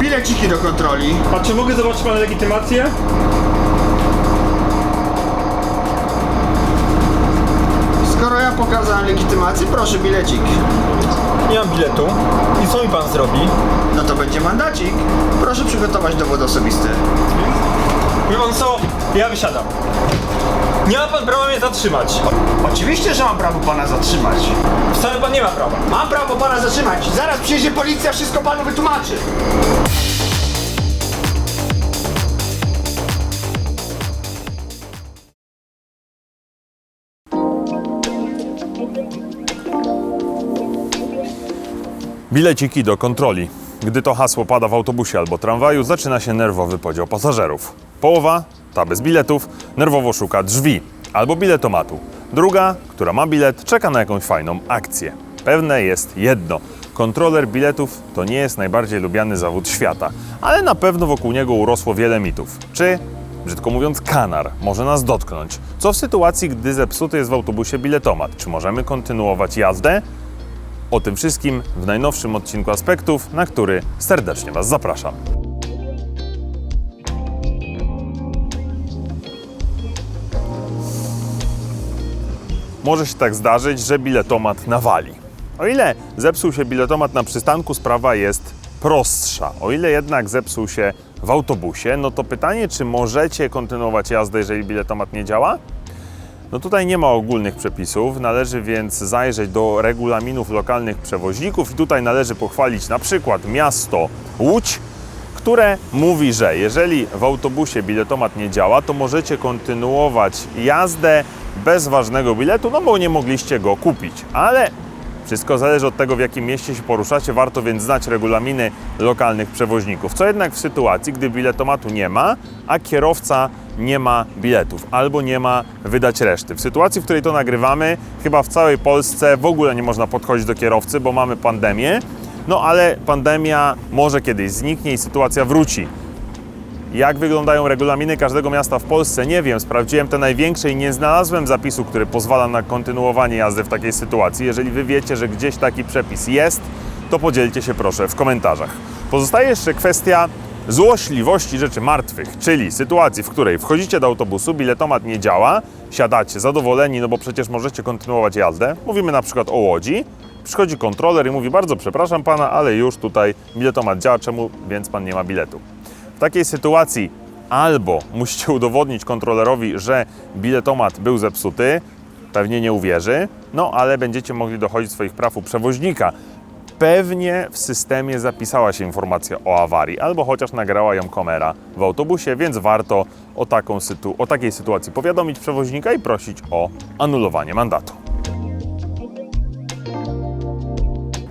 Bileciki do kontroli. A czy mogę zobaczyć pana legitymację? Skoro ja pokazałem legitymację, proszę bilecik. Nie mam biletu. I co mi pan zrobi? No to będzie mandacik. Proszę przygotować dowód osobisty. Wie pan co? Ja wysiadam. Nie ma pan prawa mnie zatrzymać. Oczywiście, że mam prawo pana zatrzymać. Wcale pan nie ma prawa. Mam prawo pana zatrzymać. Zaraz przyjedzie policja, wszystko panu wytłumaczy. Bileciki do kontroli. Gdy to hasło pada w autobusie albo tramwaju, zaczyna się nerwowy podział pasażerów. Połowa, ta bez biletów, nerwowo szuka drzwi albo biletomatu. Druga, która ma bilet, czeka na jakąś fajną akcję. Pewne jest jedno. Kontroler biletów to nie jest najbardziej lubiany zawód świata, ale na pewno wokół niego urosło wiele mitów. Czy, brzydko mówiąc, kanar może nas dotknąć? Co w sytuacji, gdy zepsuty jest w autobusie biletomat? Czy możemy kontynuować jazdę? O tym wszystkim w najnowszym odcinku Aspektów, na który serdecznie Was zapraszam. Może się tak zdarzyć, że biletomat nawali. O ile zepsuł się biletomat na przystanku, sprawa jest prostsza. O ile jednak zepsuł się w autobusie, no to pytanie, czy możecie kontynuować jazdę, jeżeli biletomat nie działa? No tutaj nie ma ogólnych przepisów, należy więc zajrzeć do regulaminów lokalnych przewoźników i tutaj należy pochwalić na przykład miasto Łódź, które mówi, że jeżeli w autobusie biletomat nie działa, to możecie kontynuować jazdę bez ważnego biletu, no bo nie mogliście go kupić. Ale wszystko zależy od tego, w jakim mieście się poruszacie, warto więc znać regulaminy lokalnych przewoźników. Co jednak w sytuacji, gdy biletomatu nie ma, a kierowca nie ma biletów albo nie ma wydać reszty. W sytuacji, w której to nagrywamy, chyba w całej Polsce w ogóle nie można podchodzić do kierowcy, bo mamy pandemię. No ale pandemia może kiedyś zniknie i sytuacja wróci. Jak wyglądają regulaminy każdego miasta w Polsce? Nie wiem. Sprawdziłem te największe i nie znalazłem zapisu, który pozwala na kontynuowanie jazdy w takiej sytuacji. Jeżeli Wy wiecie, że gdzieś taki przepis jest, to podzielcie się proszę w komentarzach. Pozostaje jeszcze kwestia złośliwości rzeczy martwych, czyli sytuacji, w której wchodzicie do autobusu, biletomat nie działa, siadacie zadowoleni, no bo przecież możecie kontynuować jazdę. Mówimy na przykład o Łodzi. Przychodzi kontroler i mówi: Bardzo przepraszam pana, ale już tutaj biletomat działa, czemu więc pan nie ma biletu? W takiej sytuacji albo musicie udowodnić kontrolerowi, że biletomat był zepsuty, pewnie nie uwierzy, no ale będziecie mogli dochodzić swoich praw u przewoźnika. Pewnie w systemie zapisała się informacja o awarii, albo chociaż nagrała ją kamera w autobusie, więc warto o, taką sytu- o takiej sytuacji powiadomić przewoźnika i prosić o anulowanie mandatu.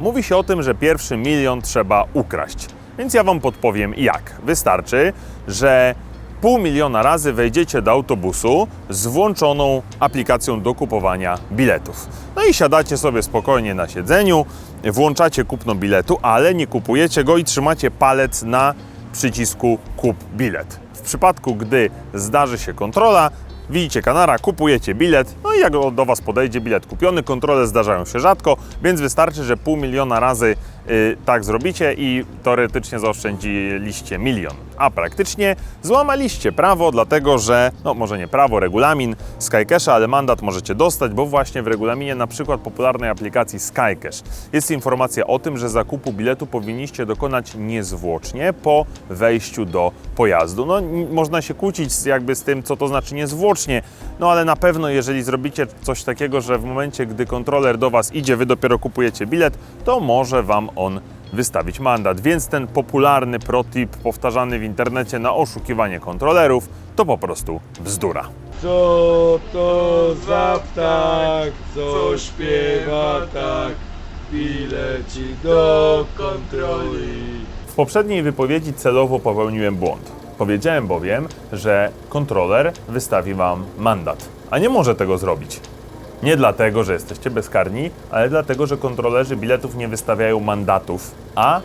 Mówi się o tym, że pierwszy milion trzeba ukraść. Więc ja Wam podpowiem jak. Wystarczy, że pół miliona razy wejdziecie do autobusu z włączoną aplikacją do kupowania biletów. No i siadacie sobie spokojnie na siedzeniu, włączacie kupno biletu, ale nie kupujecie go i trzymacie palec na przycisku kup bilet. W przypadku, gdy zdarzy się kontrola, Widzicie kanara, kupujecie bilet, no i jak do Was podejdzie bilet kupiony, kontrole zdarzają się rzadko, więc wystarczy, że pół miliona razy tak zrobicie i teoretycznie zaoszczędziliście milion. A praktycznie złamaliście prawo, dlatego że, no może nie prawo, regulamin Skycasha, ale mandat możecie dostać, bo właśnie w regulaminie na przykład popularnej aplikacji Skycash jest informacja o tym, że zakupu biletu powinniście dokonać niezwłocznie po wejściu do pojazdu. No można się kłócić jakby z tym, co to znaczy niezwłocznie, no ale na pewno jeżeli zrobicie coś takiego, że w momencie, gdy kontroler do Was idzie, Wy dopiero kupujecie bilet, to może Wam on wystawić mandat. Więc ten popularny protip powtarzany w internecie na oszukiwanie kontrolerów to po prostu bzdura. Co to za ptak, co śpiewa tak, bileci do kontroli. W poprzedniej wypowiedzi celowo popełniłem błąd. Powiedziałem bowiem, że kontroler wystawi Wam mandat, a nie może tego zrobić. Nie dlatego, że jesteście bezkarni, ale dlatego, że kontrolerzy biletów nie wystawiają mandatów, a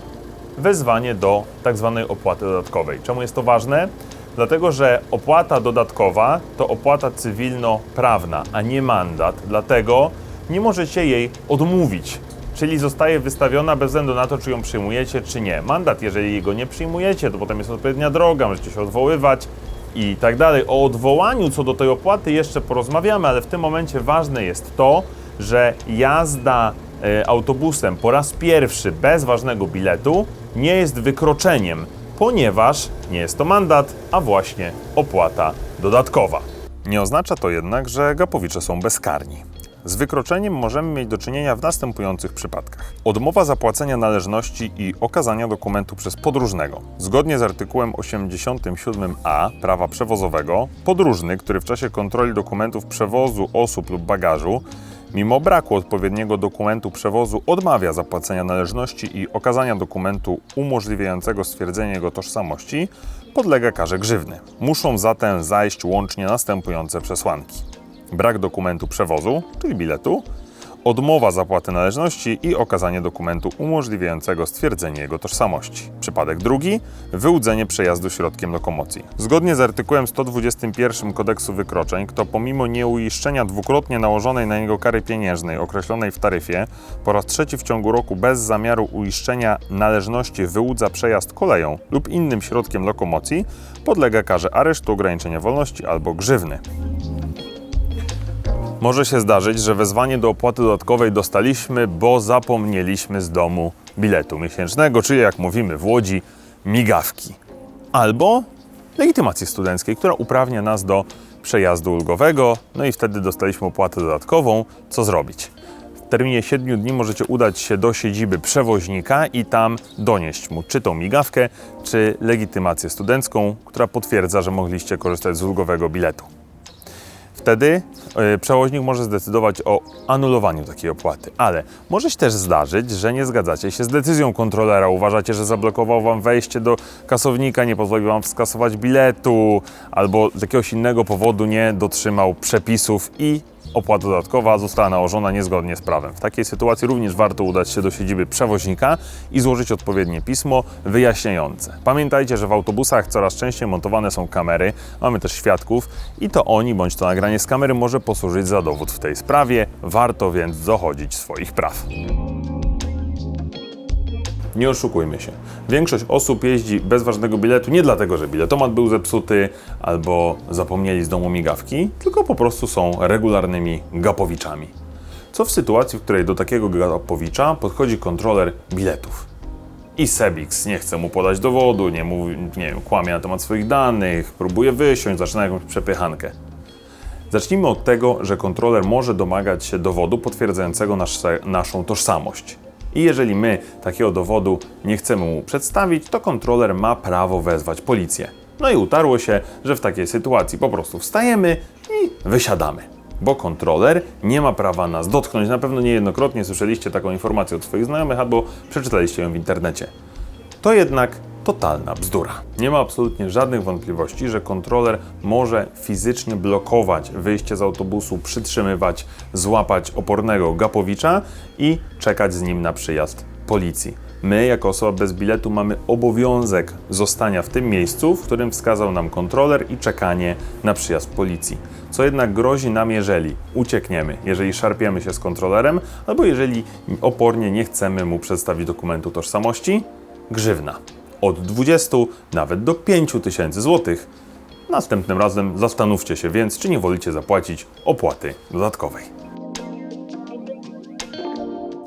wezwanie do tak zwanej opłaty dodatkowej. Czemu jest to ważne? Dlatego, że opłata dodatkowa to opłata cywilnoprawna, a nie mandat. Dlatego nie możecie jej odmówić. Czyli zostaje wystawiona bez względu na to, czy ją przyjmujecie, czy nie. Mandat, jeżeli go nie przyjmujecie, to potem jest odpowiednia droga, możecie się odwoływać i tak dalej. O odwołaniu co do tej opłaty jeszcze porozmawiamy, ale w tym momencie ważne jest to, że jazda e, autobusem po raz pierwszy bez ważnego biletu nie jest wykroczeniem, ponieważ nie jest to mandat, a właśnie opłata dodatkowa. Nie oznacza to jednak, że gapowicze są bezkarni. Z wykroczeniem możemy mieć do czynienia w następujących przypadkach. Odmowa zapłacenia należności i okazania dokumentu przez podróżnego. Zgodnie z artykułem 87a prawa przewozowego, podróżny, który w czasie kontroli dokumentów przewozu osób lub bagażu Mimo braku odpowiedniego dokumentu przewozu odmawia zapłacenia należności i okazania dokumentu umożliwiającego stwierdzenie jego tożsamości, podlega karze grzywny. Muszą zatem zajść łącznie następujące przesłanki: brak dokumentu przewozu, czyli biletu, odmowa zapłaty należności i okazanie dokumentu umożliwiającego stwierdzenie jego tożsamości. Przypadek drugi wyłudzenie przejazdu środkiem lokomocji. Zgodnie z artykułem 121 Kodeksu Wykroczeń, kto pomimo nieuiszczenia dwukrotnie nałożonej na niego kary pieniężnej określonej w taryfie, po raz trzeci w ciągu roku bez zamiaru uiszczenia należności wyłudza przejazd koleją lub innym środkiem lokomocji, podlega karze aresztu, ograniczenia wolności albo grzywny. Może się zdarzyć, że wezwanie do opłaty dodatkowej dostaliśmy, bo zapomnieliśmy z domu biletu miesięcznego, czyli jak mówimy w Łodzi, migawki. Albo legitymacji studenckiej, która uprawnia nas do przejazdu ulgowego, no i wtedy dostaliśmy opłatę dodatkową. Co zrobić? W terminie 7 dni możecie udać się do siedziby przewoźnika i tam donieść mu czy tą migawkę, czy legitymację studencką, która potwierdza, że mogliście korzystać z ulgowego biletu. Wtedy y, przewoźnik może zdecydować o anulowaniu takiej opłaty, ale może się też zdarzyć, że nie zgadzacie się z decyzją kontrolera, uważacie, że zablokował wam wejście do kasownika, nie pozwolił wam skasować biletu, albo z jakiegoś innego powodu nie dotrzymał przepisów i opłata dodatkowa została nałożona niezgodnie z prawem. W takiej sytuacji również warto udać się do siedziby przewoźnika i złożyć odpowiednie pismo wyjaśniające. Pamiętajcie, że w autobusach coraz częściej montowane są kamery, mamy też świadków i to oni bądź to nagranie z kamery może posłużyć za dowód w tej sprawie. Warto więc dochodzić swoich praw. Nie oszukujmy się. Większość osób jeździ bez ważnego biletu nie dlatego, że biletomat był zepsuty albo zapomnieli z domu migawki, tylko po prostu są regularnymi gapowiczami. Co w sytuacji, w której do takiego gapowicza podchodzi kontroler biletów? I Sebix nie chce mu podać dowodu, nie, mówi, nie wiem, kłamie na temat swoich danych, próbuje wysiąść, zaczyna jakąś przepychankę. Zacznijmy od tego, że kontroler może domagać się dowodu potwierdzającego nasze, naszą tożsamość. I jeżeli my takiego dowodu nie chcemy mu przedstawić, to kontroler ma prawo wezwać policję. No i utarło się, że w takiej sytuacji po prostu wstajemy i wysiadamy. Bo kontroler nie ma prawa nas dotknąć. Na pewno niejednokrotnie słyszeliście taką informację od swoich znajomych albo przeczytaliście ją w internecie. To jednak totalna bzdura. Nie ma absolutnie żadnych wątpliwości, że kontroler może fizycznie blokować wyjście z autobusu, przytrzymywać, złapać opornego gapowicza i czekać z nim na przyjazd policji. My, jako osoba bez biletu, mamy obowiązek zostania w tym miejscu, w którym wskazał nam kontroler i czekanie na przyjazd policji. Co jednak grozi nam, jeżeli uciekniemy, jeżeli szarpiemy się z kontrolerem, albo jeżeli opornie nie chcemy mu przedstawić dokumentu tożsamości, grzywna od 20 nawet do 5 tysięcy złotych. Następnym razem zastanówcie się więc, czy nie wolicie zapłacić opłaty dodatkowej.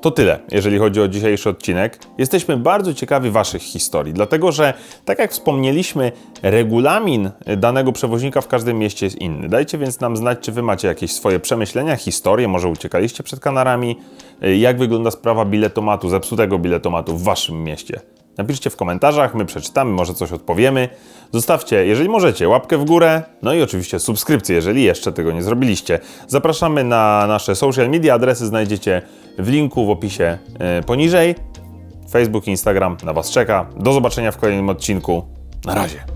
To tyle, jeżeli chodzi o dzisiejszy odcinek. Jesteśmy bardzo ciekawi Waszych historii, dlatego że, tak jak wspomnieliśmy, regulamin danego przewoźnika w każdym mieście jest inny. Dajcie więc nam znać, czy Wy macie jakieś swoje przemyślenia, historie, może uciekaliście przed kanarami, jak wygląda sprawa biletomatu, zepsutego biletomatu w Waszym mieście. Napiszcie w komentarzach, my przeczytamy, może coś odpowiemy. Zostawcie, jeżeli możecie, łapkę w górę, no i oczywiście subskrypcję, jeżeli jeszcze tego nie zrobiliście. Zapraszamy na nasze social media, adresy znajdziecie w linku w opisie yy, poniżej. Facebook, Instagram na Was czeka. Do zobaczenia w kolejnym odcinku. Na razie.